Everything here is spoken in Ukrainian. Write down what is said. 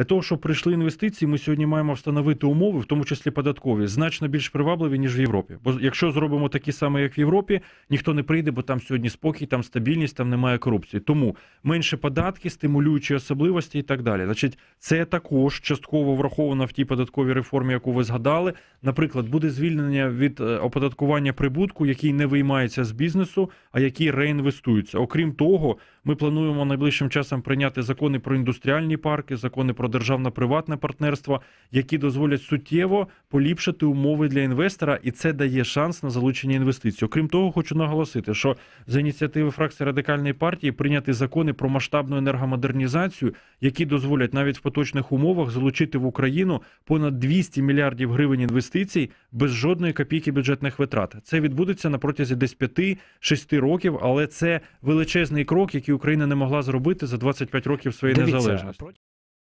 Для того, щоб прийшли інвестиції, ми сьогодні маємо встановити умови, в тому числі податкові, значно більш привабливі, ніж в Європі. Бо якщо зробимо такі самі, як в Європі, ніхто не прийде, бо там сьогодні спокій, там стабільність, там немає корупції. Тому менше податки, стимулюючі особливості і так далі. Значить, це також частково враховано в тій податковій реформі, яку ви згадали. Наприклад, буде звільнення від е, оподаткування прибутку, який не виймається з бізнесу, а який реінвестується. Окрім того, ми плануємо найближчим часом прийняти закони про індустріальні парки, закони про державно-приватне партнерство, які дозволять суттєво поліпшити умови для інвестора, і це дає шанс на залучення інвестицій. Окрім того, хочу наголосити, що за ініціативи фракції радикальної партії прийняти закони про масштабну енергомодернізацію, які дозволять навіть в поточних умовах залучити в Україну понад 200 мільярдів гривень інвестицій без жодної копійки бюджетних витрат. Це відбудеться на протязі десь 5-6 років, але це величезний крок, який Україна не могла зробити за 25 років своєї незалежності.